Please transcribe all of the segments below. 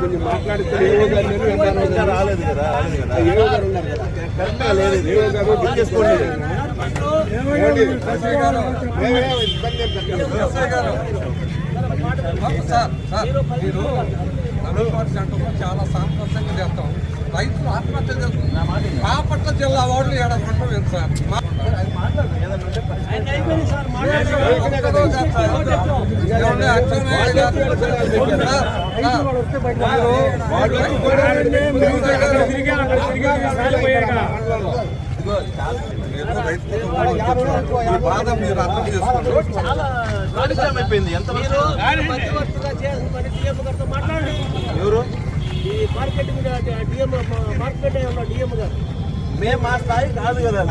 కొంచెం మాట్లాడితే రాలేదు కదా ఏవో గారు ఉన్నారు కదా లేదు ఏవో గారు మీరు నలుగుపాటి సెంటర్లో చాలా సాంప్రదాయంగా చేస్తాం రైతులు ఆత్మహత్య చేస్తున్నారు బాపట్ల జిల్లా వాళ్ళు. ఏమండి, అచ్చెన్నాయుడు గారు- సార్, బాధ మీరు అర్థం చేసుకోండి అయిపోయింది ఎంత ఎవరు ఈ మార్కెట్ మీద డిఎం మార్కెట్ డిఎం గారు మేము మా స్థాయి కాదు కదా.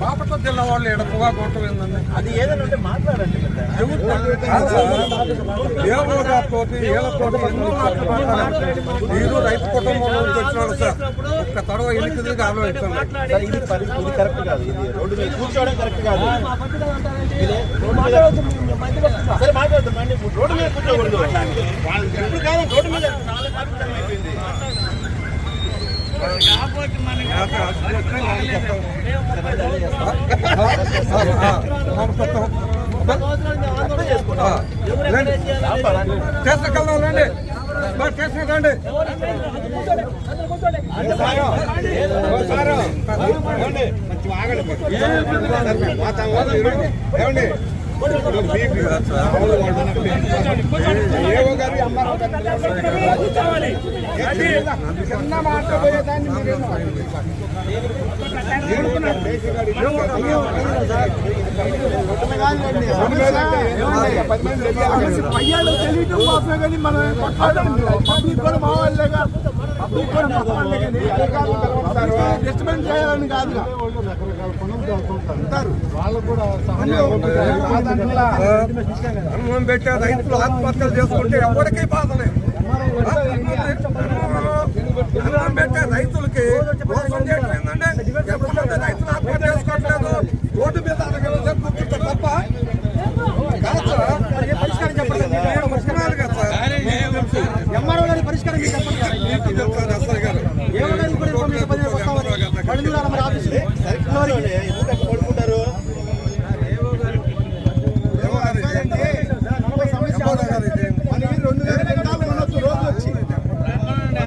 బాపట్ల జిల్లా వాళ్ళు అది ఏదైనా ఉంటే మాట్లాడండి ఎన్నో మాటలు మాట్లాడారు. మీరు రైతు కుటుంబం నుంచి వచ్చినాడు సార్ ఒక్క తడవ ఎన్నిక దిగి సార్, ఇది పరి- ఇది కరెక్ట్ కాదు. ఇది రోడ్డు మీద కూర్చోవడం కరెక్ట్ కాదు. మా పద్ధతిగా అంటారంటే మాట్లాడవద్దు మేము మధ్యవర్తిగా సరే మాట్లాడుతాం అండి రోడ్డు మీద కూర్చోకూడదు. ఇప్పుడు కాదు రోడ్డు మీద చాలా కాలుష్యం చేసుకోండి చేసుకెళ్ళండి వాతావరణం ఏమండి? ఏమండి? ఇప్పుడు చిన్న పది మంది తెలియటం కోసమే కానీ మనం పబ్లిక్ కూడా మావాళ్ళేగా పెట్టే రైతులు ఆత్మహత్యలు చేసుకుంటే ఎవరికీ బాధ రైతులకి రైతులు ఆత్మహత్య చేసుకోవట్లేదు రోడ్డు మీద తప్ప కాదు. పరిష్కారం చెప్పండి పరిష్కారం చెప్పండి ఎంఆర్ఓ గారి పరిష్కారం చెప్పండి. ఎందుకంటే